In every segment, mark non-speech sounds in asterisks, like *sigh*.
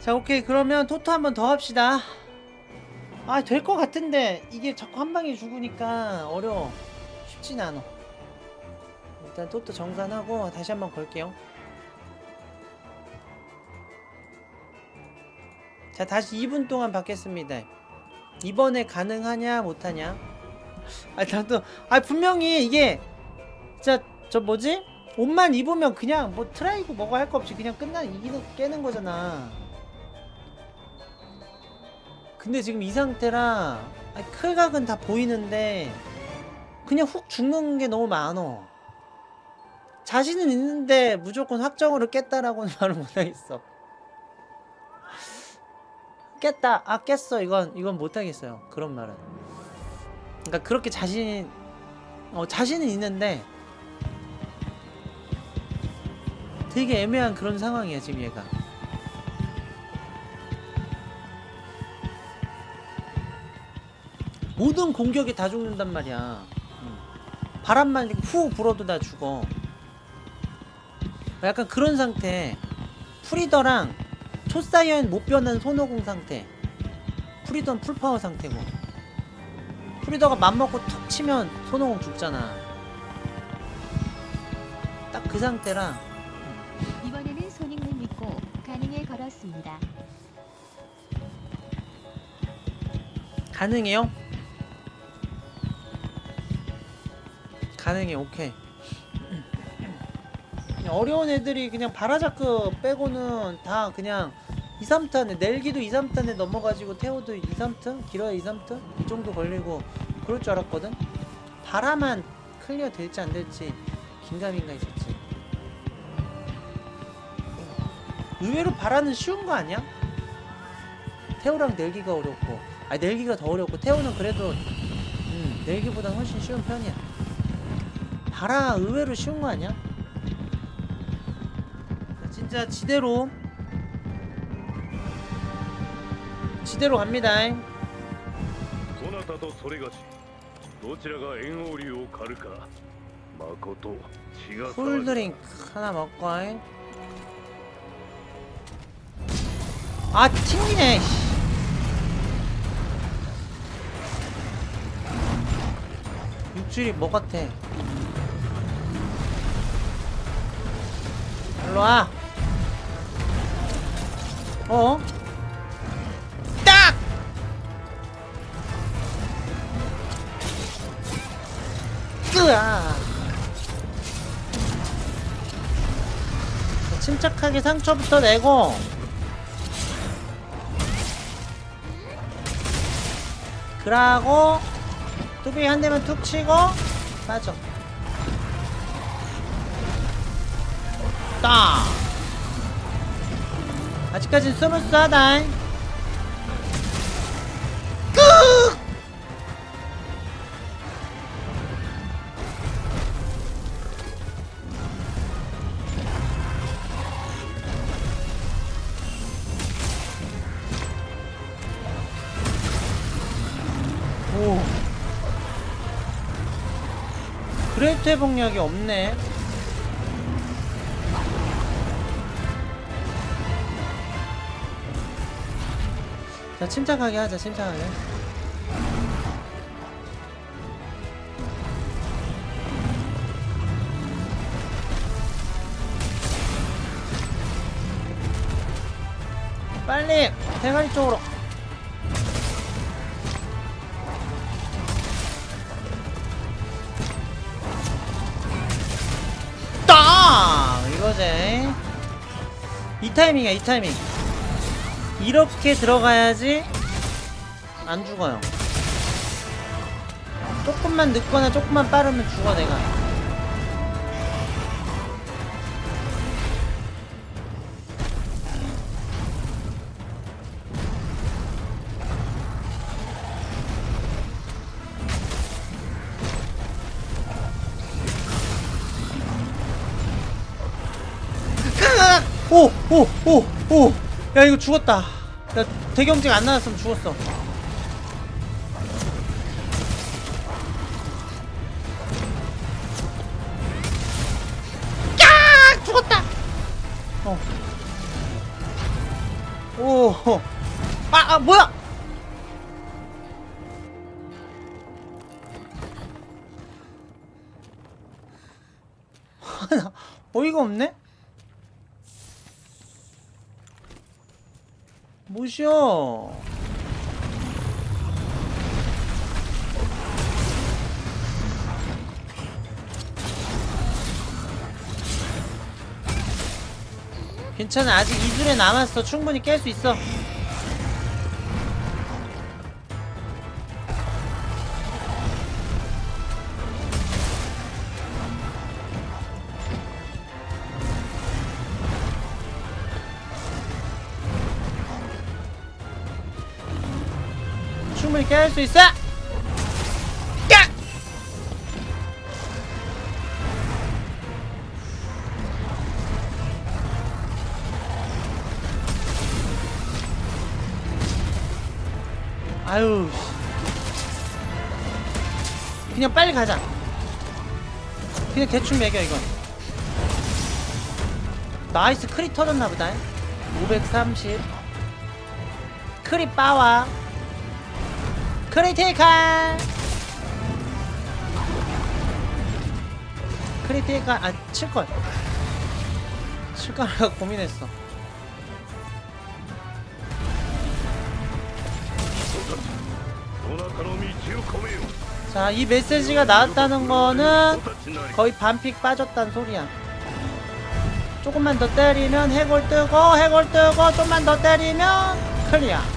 자 오케이. 그러면 토토 한 번 더 합시다. 아 될 것 같은데. 이게 자꾸 한 방에 죽으니까 어려워. 쉽진 않아. 일단 토토 정산하고 다시 한 번 걸게요. 자 다시 2분 동안 받겠습니다. 이번에 가능하냐 못하냐? 아 나도 아 분명히 이게 진짜 저 뭐지? 옷만 입으면 그냥 뭐 트라이고 뭐가 할 거 없이 그냥 끝나 이기는 깨는 거잖아 근데 지금 이 상태라 아니, 클각은 다 보이는데 그냥 훅 죽는 게 너무 많어. 자신은 있는데 무조건 확정으로 깼다라고는 *laughs* 말을 못하겠어. 깼다. 아 깼어. 이건 이건 못하겠어요. 그런 말은. 그러니까 그렇게 자신 어 자신은 있는데 되게 애매한 그런 상황이야 지금 얘가 모든 공격에 다 죽는단 말이야. 음. 바람만 후 불어도 다 죽어. 약간 그런 상태. 프리더랑 초사이언 못 변한 손오공 상태. 프리더는 풀파워 상태고. 프리더가 맘먹고 툭 치면 손오공 죽잖아. 딱 그 상태라. 이번에는 손익을 믿고 가능에 걸었습니다. 가능해요? 가능해 오케이 어려운 애들이 그냥 바라자크 빼고는 다 그냥 2, 3탄에 넬기도 2, 3탄에 넘어가지고 태호도 2, 3탄? 길어야 2, 3탄? 이 정도 걸리고 그럴 줄 알았거든? 바라만 클리어 될지 안 될지 긴가민가 있었지 의외로 바라는 쉬운 거 아니야? 태호랑 넬기가 어렵고 아니 넬기가 더 어렵고 태호는 그래도 음 넬기보다 훨씬 쉬운 편이야 바라 의외로 쉬운 거 아니야? 진짜 지대로 지대로 갑니다 どなたとそれがしどちらが縁王竜を狩るかまこと血が騒ぐ 쿨드링크 하나 먹고 잉. 아 튕기네 씨. 육줄이 뭐 같아 일로와 어? 딱! 으아 침착하게 상처부터 내고 그러고 뚜비 한 대만 툭 치고 빠져 딱 아직까진 스무스하다. 그레이트 회복력이 없네. 자, 침착하게 하자, 침착하게. 빨리! 대가리 쪽으로! 딱! 이거지. 이 타이밍이야, 이 타이밍. 이렇게 들어가야지 안 죽어요. 조금만 늦거나 조금만 빠르면 죽어, 내가. 오! 오! 오! 오! 야 이거 죽었다 야 대경직 안 나왔으면 죽었어 야! 죽었다! 어. 오. 아, 아 뭐야? *laughs* 하나 어이가 없네. 뭐시여? 괜찮아. 아직 2줄에 남았어. 충분히 깰 수 있어 충분히 깰수 있어! 깨! 아유 씨. 그냥 빨리 가자. 그냥 대충 매겨 이건. 나이스 크리 터졌나 보다. 530 크리 빠와 크리티컬! 크리티컬 아 칠걸. 칠걸 고민했어. 자 이 메시지가 나왔다는 거는 거의 반픽 빠졌단 소리야. 조금만 더 때리면 해골 뜨고 해골 뜨고 좀만 더 때리면 클리어.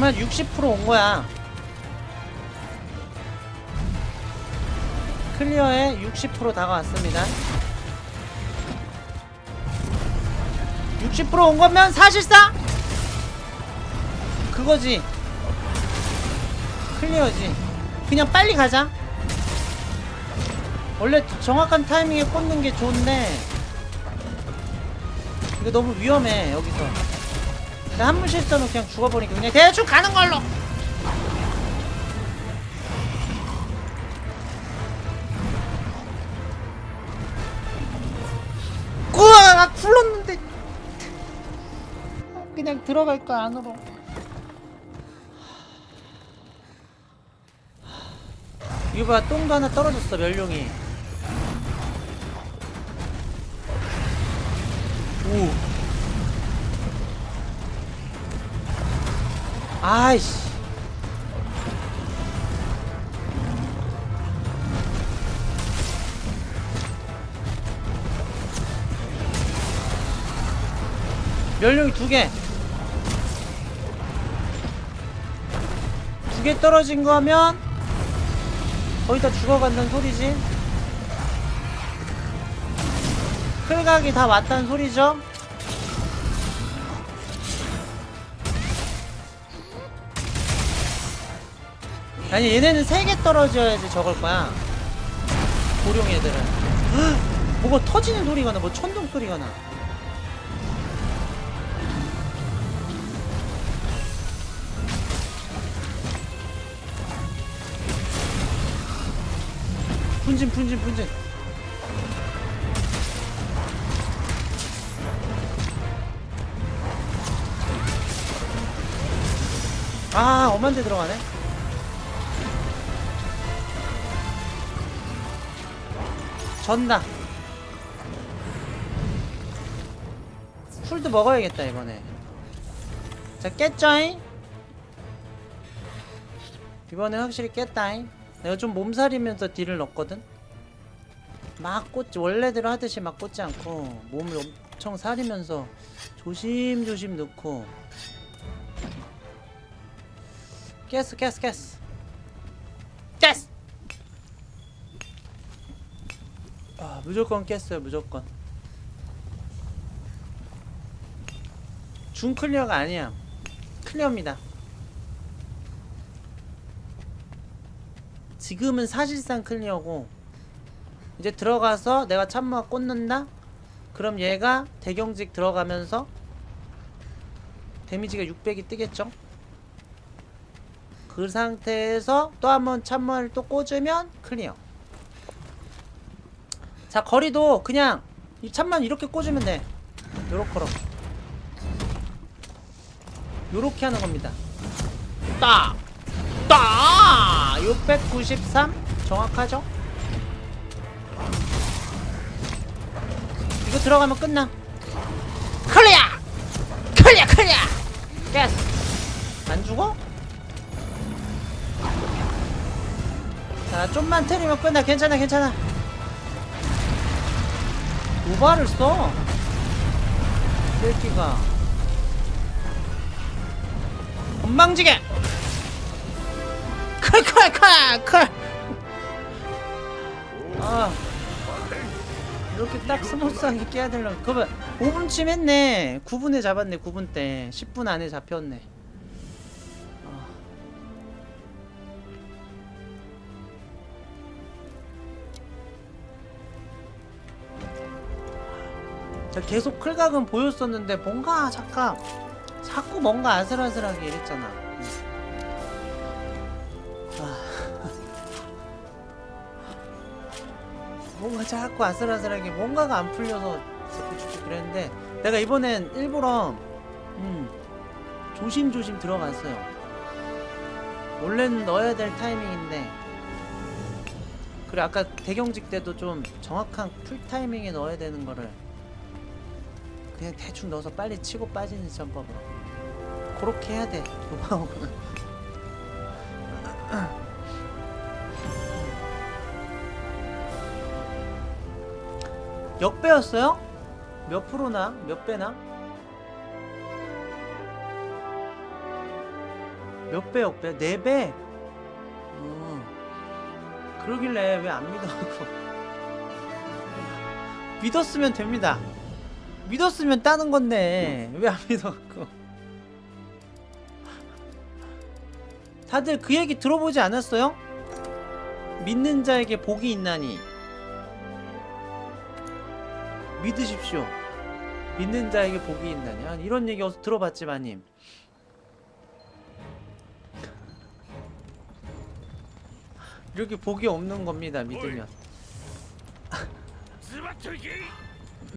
지금 한 60%온 거야. 클리어에 60% 다가왔습니다. 60%온 거면 사실상 그거지. 클리어지. 그냥 빨리 가자. 원래 정확한 타이밍에 꽂는 게 좋은데 이거 너무 위험해 여기서. 나 한문 실수하면 그냥 죽어버리니까 그냥 대충 가는 걸로. 우와 나 굴렀는데 그냥 들어갈 거야 안으로. 이거 봐 똥도 하나 떨어졌어 멸룡이. 오. 아이씨. 멸룡이 두 개. 두 개 떨어진 거면 거의 다 죽어간다는 소리지. 클각이 다 왔다는 소리죠. 아니 얘네는 세 개 떨어져야지 저걸 거야. 고룡 애들은. 헉! *gasps* 뭐가 터지는 소리가 나뭐 천둥 소리가 나. 분진 분진 분진. 아 엄한 데 들어가네 전다 풀도 먹어야겠다 이번에. 자 깼죠잉? 이번에 확실히 깼다잉. 내가 좀 몸살이면서 딜을 넣었거든? 막 꽂지 원래대로 하듯이 막 꽂지 않고 몸을 엄청 사리면서 조심조심 넣고. 깼어 깼어 깼어 아 무조건 깼어요 무조건 중 클리어가 아니야 클리어입니다 지금은 사실상 클리어고 이제 들어가서 내가 참모가 꽂는다? 그럼 얘가 대경직 들어가면서 데미지가 600이 뜨겠죠? 그 상태에서 또 한 번 참모를 또 꽂으면 클리어 자 거리도 그냥 이 참만 이렇게 꽂으면 돼 요렇게로 요렇게 하는 겁니다 딱! 딱! 693 정확하죠? 이거 들어가면 끝나 클리어! 클리어 클리어! 예스! 안 죽어? 자 좀만 때리면 끝나 괜찮아 괜찮아 도발을 써. 셀기가. 건방지게. 클클클클 아 이렇게 딱 스무스하게 깨야 되려면 그거 5분쯤 했네. 9분에 잡았네 9분 때. 10분 안에 잡혔네 자, 계속 클각은 보였었는데 뭔가 잠깐 자꾸 뭔가 아슬아슬하게 이랬잖아 음. 아. *laughs* 뭔가 자꾸 아슬아슬하게 뭔가가 안 풀려서 자꾸 쭉쭉 그랬는데 내가 이번엔 일부러 음, 조심조심 들어갔어요 원래는 넣어야 될 타이밍인데 그래 아까 대경직 때도 좀 정확한 풀 타이밍에 넣어야 되는 거를 그냥 대충 넣어서 빨리 치고 빠지는 전법으로 그렇게 해야 돼 요방어는 역배였어요? 몇 프로나? 몇 배나? 몇 배 역배? 네 배? 음. 그러길래 왜 안 믿어하고 믿었으면 됩니다 믿었으면 따는 건데. 왜 안 믿었고. 다들 그 얘기 들어보지 않았어요? 믿는 자에게 복이 있나니. 믿으십시오. 믿는 자에게 복이 있나니. 아, 이런 얘기 어서 들어봤지 마님. 이렇게 복이 없는 겁니다 믿으면.